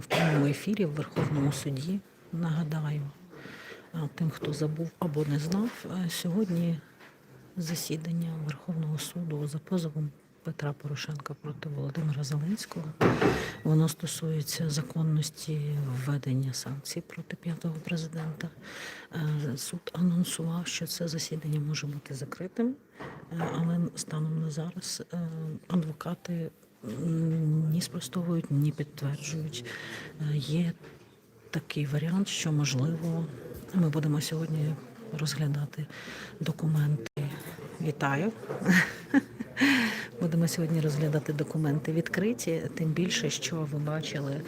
в прямому ефірі в Верховному суді. Нагадаю тим, хто забув або не знав, сьогодні засідання Верховного суду за позовом Петра Порошенка проти Володимира Зеленського. Воно стосується законності введення санкцій проти п'ятого президента. Суд анонсував, що це засідання може бути закритим, але станом на зараз е, адвокати ні спростовують, ні підтверджують. Е, Є такий варіант, що можливо ми будемо сьогодні розглядати документи. Вітаю. Будемо сьогодні розглядати документи відкриті, тим більше, що ви бачили, е,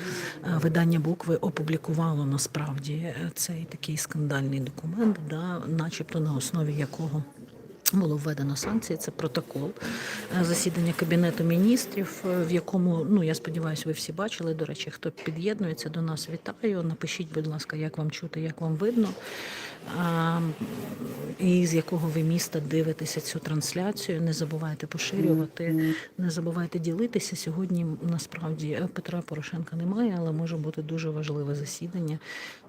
видання букви опублікувало насправді е, цей такий скандальний документ, да, начебто на основі якого було введено санкції. Це протокол е, засідання кабінету міністрів, е, в якому ну я сподіваюся, ви всі бачили. До речі, хто під'єднується до нас, вітаю. Напишіть, будь ласка, як вам чути, як вам видно. І з якого ви міста дивитеся цю трансляцію. Не забувайте поширювати, не забувайте ділитися. Сьогодні насправді е, Петра Порошенка немає, але може бути дуже важливе засідання,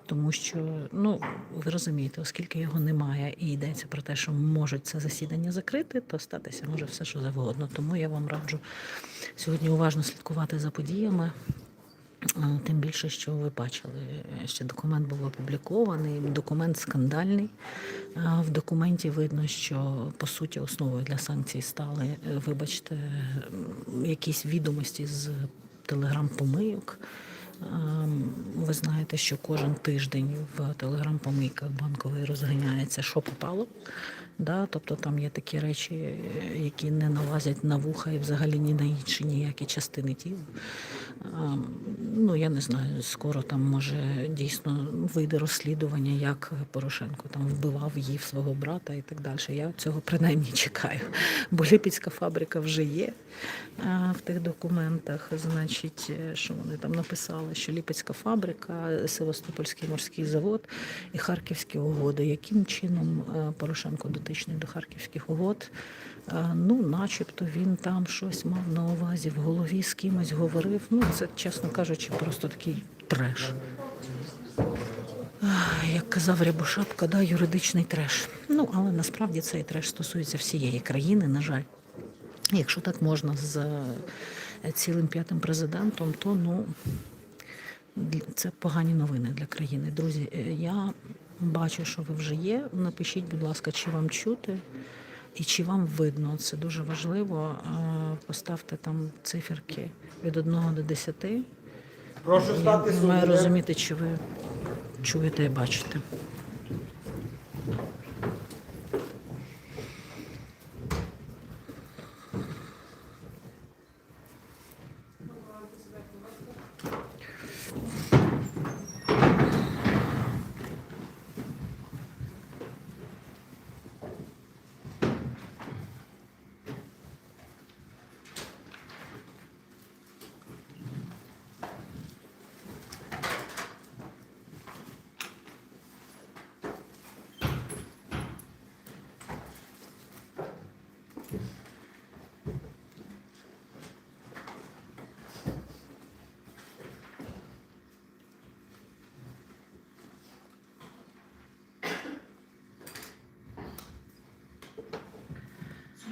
тому що ну ви розумієте, оскільки його немає і йдеться про те, що можуть це засідання закрити, то статися може все, що завгодно. Тому я вам раджу сьогодні уважно слідкувати за подіями. Тим більше, що ви бачили, е, що документ був опублікований, документ скандальний. В документі видно, що по суті основою для санкцій стали, вибачте, якісь відомості з телеграм-помийок. Ви знаєте, що кожен тиждень в телеграм-помийках банковий розганяється, що попало. Да? Тобто там є такі речі, е, які не налазять на вуха і взагалі ні на інші ніякі частини тіла. Ну, я не знаю, скоро там може дійсно вийде розслідування, як Порошенко там вбивав їв свого брата і так далі. Я цього принаймні чекаю. Бо Липецька фабрика вже є в тих документах. Значить, е, що вони там написали, що Липецька фабрика, Севастопольський морський завод і Харківські угоди. Яким чином е, Порошенко дотичний до харківських угод? Е, Ну, начебто він там щось мав на увазі в голові з кимось говорив. Ну, це, чесно кажучи, просто такий треш. Як казав Рябошапка, да, юридичний треш. Ну, але насправді цей треш стосується всієї країни, на жаль. Якщо так можна з е, цілим п'ятим президентом, то ну це погані новини для країни. Друзі, е, я бачу, що ви вже є. Напишіть, будь ласка, чи вам чути і чи вам видно. Це дуже важливо. Поставте там циферки від 1 до 10. Прошу стати Я маю розуміти, чи ви чуєте і бачите.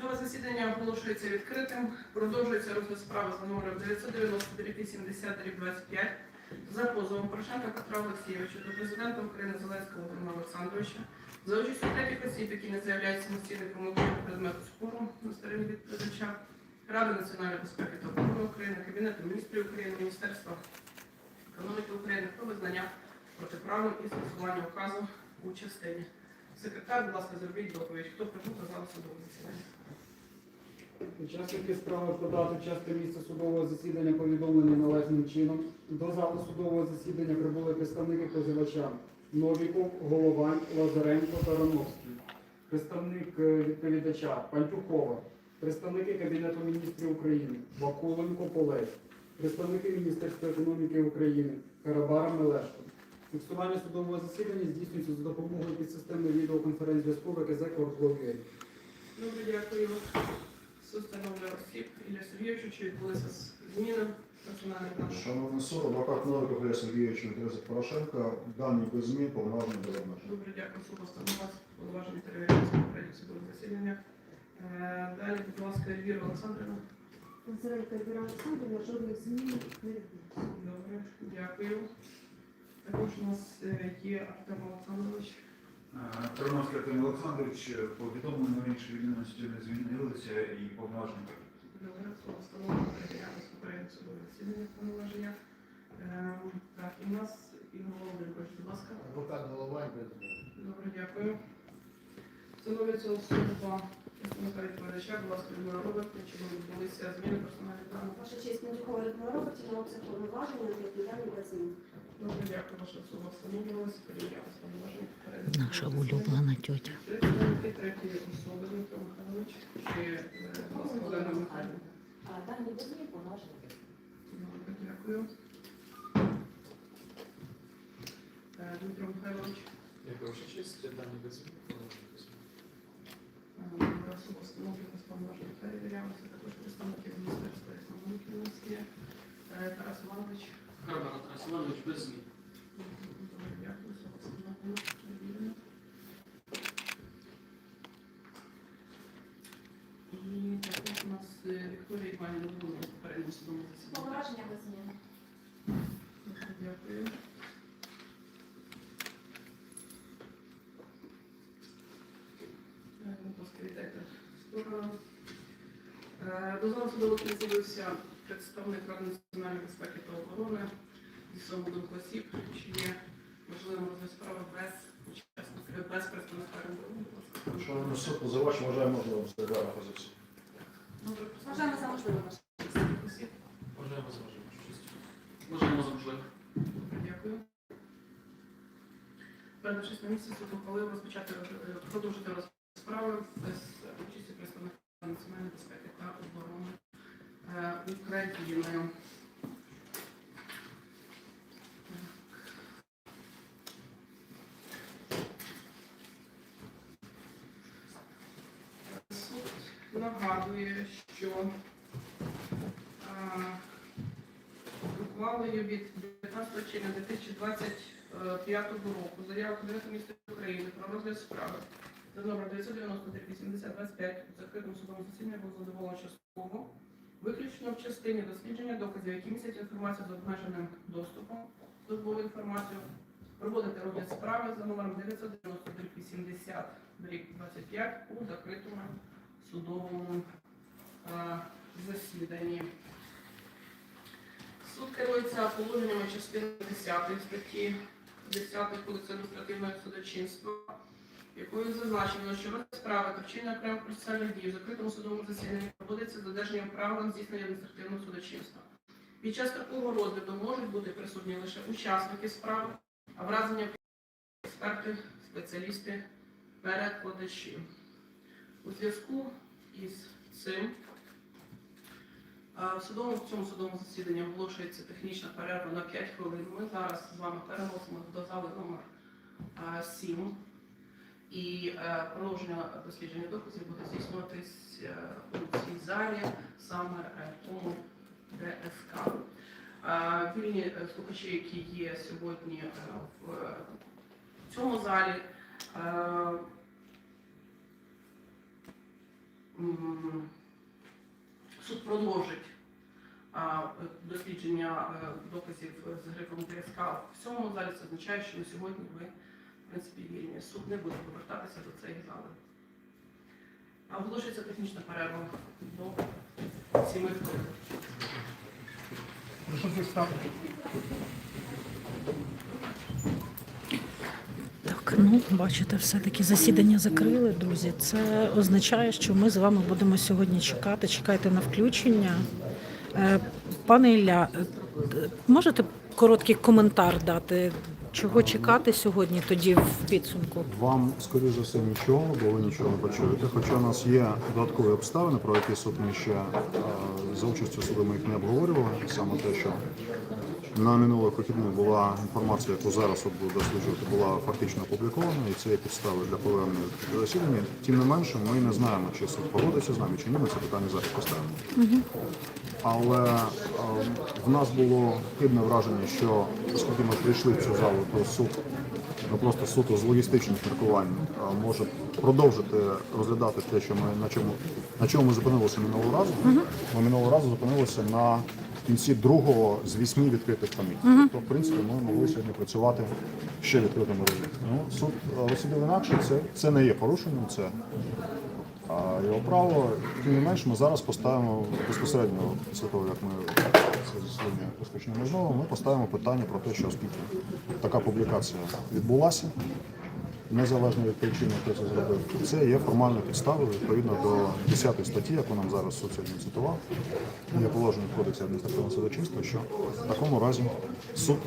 Судове засідання оголошується відкритим. Продовжується розгляд справи за номером 990 25 за позовом Порошенка Петра Олексійовича до президента України Зеленського Володимира Олександровича за участю третіх осіб, які не заявляють самостійних вимог до предмету спору на стороні відповідача, Ради національної безпеки та оборони України, Кабінету міністрів України, Міністерства економіки України про визнання протиправним і застосування указу у частині. Секретар, будь ласка, зробіть доповідь. Хто прибув до залу судового засідання? Учасники справи про дату місце судового засідання повідомлені належним чином. До залу судового засідання прибули представники позивача Новіков, Головань, Лазаренко та Рановський. Представник е, відповідача Пантюхова, представники Кабінету міністрів України Вакуленко Полесь, представники Міністерства економіки України Карабара Мелешко. Фіксування судового засідання здійснюється за допомогою підсистемної відеоконференц-зв'язку ВКЗ Корплов'єрі. Добре, дякую. Встановлює осіб Ілля Сергійовичу, чи відбулися зміни. Шановний суд, адвокат Новиков Ілля Сергійович в Порошенка, дані без змін, повноваження без обмежень. Добре, дякую. Суд постановив повноваження перевіряється попередніх судових засіданнях. Е, Далі, будь ласка, Ельвіра Олександрівна. Концернка Віра Олександрівна жодних змін не відбулося. Добре, дякую. Також у нас е, є Артем Олександрович. Тарновський Артем Олександрович повідомлено раніше відомості не звільнилися і повноваження. Добре, слово встановлено перевіряється на попередніх судових засіданнях повноваження. Е, Так, у нас Ігор Володимирович, будь ласка. Адвокат Головань Добре, дякую. Встановлюється особа представника відповідача, будь ласка, Людмила Робертівна, чи відбулися зміни персональних даних. Ваша честь, Мандюкова Людмила Робертівна, обсяг повноваження відповідальні без змін. Добре, дякую, ваша особа встановлювалася, перевірялася повноваження попередніх Наша судових улюблена тьотя. Представники третьої особи, Дмитро Михайлович, чи е, будь ласка, Олена Михайлівна. А дані без змін повноваження. Добре, дякую. Е, Дмитро Михайлович, Дякую, ваша честь. Дані без змін. е, особа встановлювалася повноваження перевірялася, також представники Міністерства економіки у нас є. Е, Тарас Іванович. Карбара Тарас Іванович без змін. І також у нас е, Вікторія Іванівна була на попередньому судовому засіданні. Повноваження без змін. Дякую. Е, Будь ласка, віддайте в сторону. Е, До залу судового з'явився представник Ради національної безпеки та оборони зі своїм думку осіб, чи є можливим розгляд справи без учасників, без представника. Будь ласка. Шановний суд, позивач вважає можливим складати позицію. Вважаємо за можливе ваша осіб. Вважаємо за можливе. Вважаємо за можливе. Дякую. Передавшись на місце, суд ухвалив розпочати е, продовжити розгляд справи без участі представника національної безпеки України. Суд нагадує, що е, ухвалою від 19 червня 2025 року заява Кабінету міністрів України про розгляд справи за номер 990 у закритому судовому засіданні було задоволено частково, виключно в частині дослідження доказів, які містять інформацію з обмеженим доступом, службову інформацію, проводити розгляд справи за номером 990 80 25 у закритому судовому е, засіданні. Суд керується положеннями частини 10 статті 10 Кодексу адміністративного судочинства, якою зазначено, що розгляд справи та вчинення окремих процесуальних дій в закритому судовому засіданні проводиться з додержанням правил здійснення адміністративного судочинства. Під час такого розгляду можуть бути присутні лише учасники справи, а в разі необхідності експерти, спеціалісти, перекладачі. У зв'язку із цим В судовому в цьому судовому засіданні оголошується технічна перерва на 5 хвилин. Ми зараз з вами переносимо до зали номер 7. І е, продовження дослідження доказів буде здійснюватись е, у цій залі, саме е, тому ДСК. Вільні слухачі, які є сьогодні в цьому залі, суд продовжить дослідження доказів з грифом ДСК в цьому залі. Це означає, що на сьогодні ви, принципі, вільні. Суд не буде повертатися до цієї зали. А оголошується технічна перерва до 7 хвилин. Так, ну бачите, все-таки засідання закрили, друзі. Це означає, що ми з вами будемо сьогодні чекати. Чекайте на включення. Е, Пане Ілля, е, можете короткий коментар дати, чого чекати сьогодні тоді в підсумку? Вам, скоріш за все, нічого, бо ви нічого не почуєте. Хоча у нас є додаткові обставини, про які суд ми ще е, за участю суду ми їх не обговорювали. Саме те, що на минулих вихідних була інформація, яку зараз буду досліджувати, була фактично опублікована, і це є підстави для повернення до засідання. Тим не менше, ми не знаємо, чи суд погодиться з нами, чи ні. Ми це питання зараз поставимо. Але е, в нас було хибне враження, що оскільки ми прийшли в цю залу, то суд ну просто суто з логістичних міркувань е, може продовжити розглядати те, що ми на чому на чому ми зупинилися минулого разу. Ми минулого разу зупинилися на кінці другого з вісьми відкритих комітетів. Тобто, в принципі, ми могли сьогодні працювати ще відкритими режимі. Ну, суд е, розсудив інакше, це, це не є порушенням, це а його право. Тим не менш, ми зараз поставимо безпосередньо після того, як ми це засідання розпочнемо знову, ми поставимо питання про те, що оскільки така публікація відбулася, незалежно від причини, хто це зробив, це є формальною підставою відповідно до 10 статті, яку нам зараз суд цитував, є положення в кодексі адміністративного судочинства, що в такому разі суд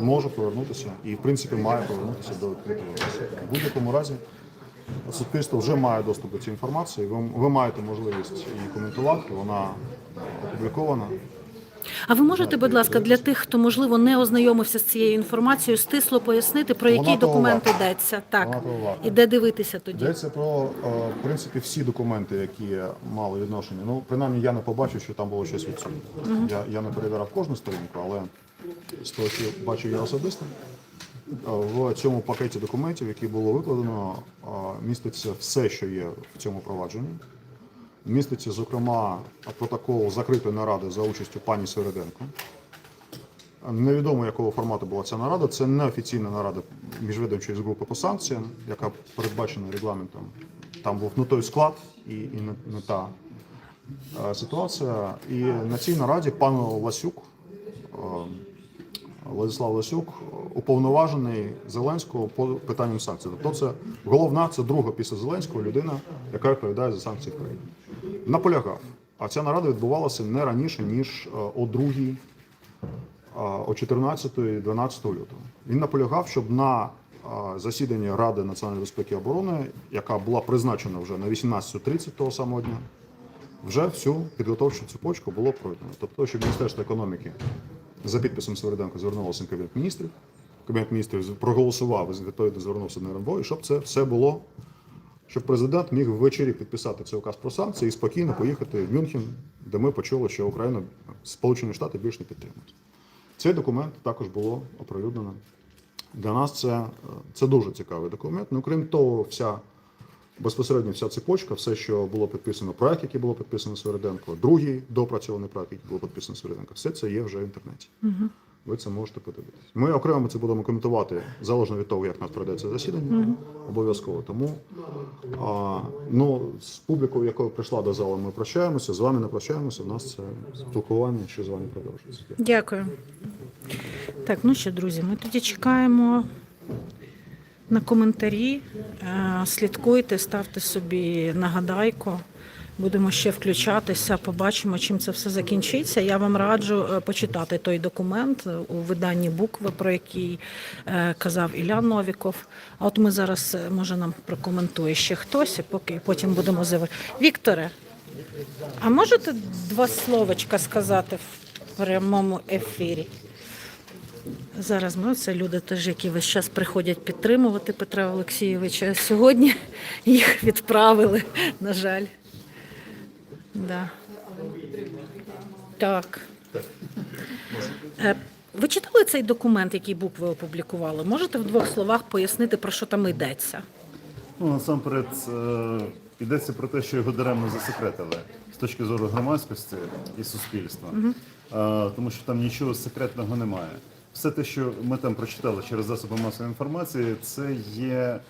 може повернутися і в принципі має повернутися до відкритого. В будь-якому разі Суспільство вже має доступ до цієї інформації. Ви, ви маєте можливість її коментувати. Вона опублікована. А ви можете, будь ласка, для тих, хто можливо не ознайомився з цією інформацією, стисло пояснити, про Вона який того документ йдеться? Так Вона і де дивитися тоді? Йдеться про е, в принципі всі документи, які мали відношення. Ну, принаймні, я не побачив, що там було щось відсутнє. Я, я не перевіряв кожну сторінку, але з того, що бачив я особисто, е, в цьому пакеті документів, які було викладено, е, міститься все, що є в цьому провадженні. Міститься, зокрема, протокол закритої наради за участю пані Середенко. Невідомо якого формату була ця нарада. Це неофіційна нарада міжвідомчої групи по санкціям, яка передбачена регламентом. Там був не той склад і, і не, не та е, ситуація. І на цій нараді пан Ласюк, е, Владислав Ласюк, уповноважений Зеленського по питанням санкцій. Тобто це головна, це друга після Зеленського людина, яка відповідає за санкції в країні. Наполягав. А ця нарада відбувалася не раніше, ніж е, о другій а, о 14-12 лютого. Він наполягав, щоб на засіданні Ради національної безпеки і оборони, яка була призначена вже на 18.30 того самого дня, вже всю підготовчу цепочку було пройдено. Тобто, щоб Міністерство економіки за підписом Свериденко звернулося на Кабінет міністрів, Кабінет міністрів проголосував і відповідно звернувся на РНБО, і щоб це все було, щоб президент міг ввечері підписати цей указ про санкції і спокійно поїхати в Мюнхен, де ми почули, що Україна, Сполучені Штати більш не підтримують. Цей документ також було оприлюднено. Для нас це, е, це дуже цікавий документ. Ну, крім того, вся безпосередньо вся цепочка, все, що було підписано, проект, який було підписано Свериденко, другий допрацьований проект, який було підписано Свериденко, все це є вже в інтернеті. Ви це можете подивитися. Ми окремо це будемо коментувати залежно від того, як нас пройде це засідання. Обов'язково. Тому а, ну, з публікою, якою прийшла до залу, ми прощаємося. З вами не прощаємося. У нас це спілкування, що з вами продовжується. Дякую. Так, ну що, друзі, ми тоді чекаємо на коментарі. Е, Слідкуйте, ставте собі нагадайку. Будемо ще включатися, побачимо, чим це все закінчиться. Я вам раджу е, почитати той документ е, у виданні букви, про який е, казав Ілля Новіков. А от ми зараз, може, нам прокоментує ще хтось, поки потім будемо завершити. Вікторе, а можете два словочка сказати в прямому ефірі? Зараз ми це люди теж, які весь час приходять підтримувати Петра Олексійовича. Сьогодні їх відправили, на жаль. Да. Так. Е, Ви читали цей документ, який букви опублікували? Можете в двох словах пояснити, про що там йдеться? Ну, насамперед, е, йдеться про те, що його даремно засекретили з точки зору громадськості і суспільства, Е, тому що там нічого секретного немає. Все те, що ми там прочитали через засоби масової інформації, це є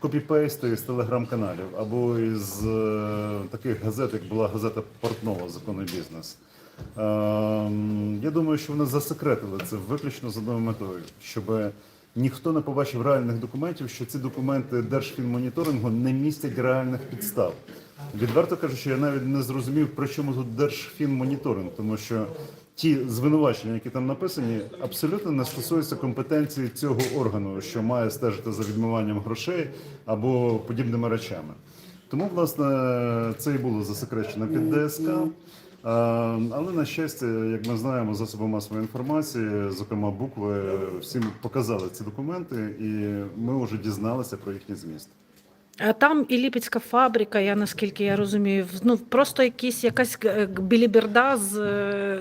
копіпейсти з телеграм-каналів або із е, таких газет, як була газета Портнова Законний бізнес. Ем, Я думаю, що вони засекретили це виключно з одною метою, щоб ніхто не побачив реальних документів, що ці документи Держфінмоніторингу не містять реальних підстав. Відверто кажучи, я навіть не зрозумів, при чому тут Держфінмоніторинг, тому що ті звинувачення, які там написані, абсолютно не стосуються компетенції цього органу, що має стежити за відмиванням грошей або подібними речами. Тому, власне, це і було засекречено під ДСК. Але на щастя, як ми знаємо, засоби масової інформації, зокрема букви, всім показали ці документи, і ми вже дізналися про їхній зміст. Там і Ліпецька фабрика, я наскільки я розумію, ну просто якісь якась е, біліберда з е,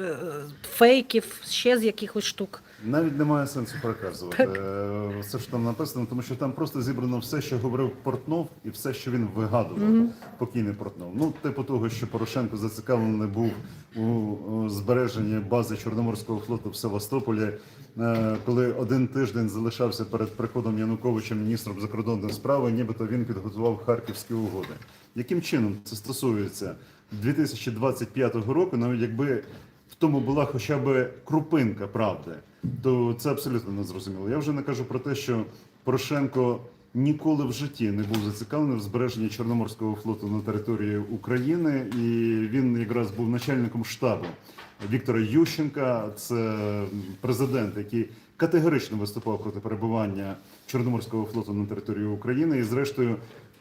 фейків, ще з якихось штук. Навіть немає сенсу переказувати е, все, що там написано, тому що там просто зібрано все, що говорив Портнов, і все, що він вигадував, покійний Портнов. Ну, типу того, що Порошенко зацікавлений був у, у збереженні бази Чорноморського флоту в Севастополі, е, коли один тиждень залишався перед приходом Януковича міністром закордонних справ, і нібито він підготував харківські угоди. Яким чином це стосується 2025 року, навіть якби тому була хоча б крупинка правди, то це абсолютно незрозуміло. Я вже не кажу про те, що Порошенко ніколи в житті не був зацікавлений в збереженні Чорноморського флоту на території України, і він якраз був начальником штабу Віктора Ющенка. Це президент, який категорично виступав проти перебування Чорноморського флоту на території України. І, зрештою,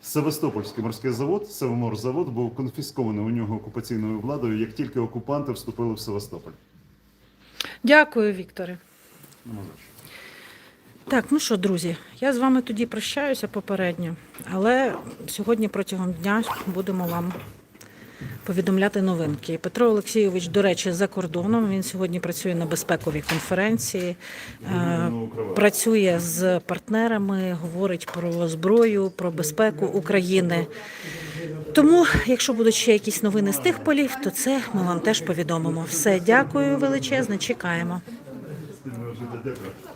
Севастопольський морський завод, Севоморзавод, був конфіскований у нього окупаційною владою, як тільки окупанти вступили в Севастополь. Дякую, Вікторе. Так, ну що, друзі, я з вами тоді прощаюся попередньо, але сьогодні протягом дня будемо вам повідомляти новинки. Петро Олексійович, до речі, за кордоном. Він сьогодні працює на безпековій конференції, е, Ну, працює з партнерами, говорить про зброю, про безпеку України. Тому, якщо будуть ще якісь новини з тих полів, то це ми вам теж повідомимо. Все, дякую величезне, чекаємо.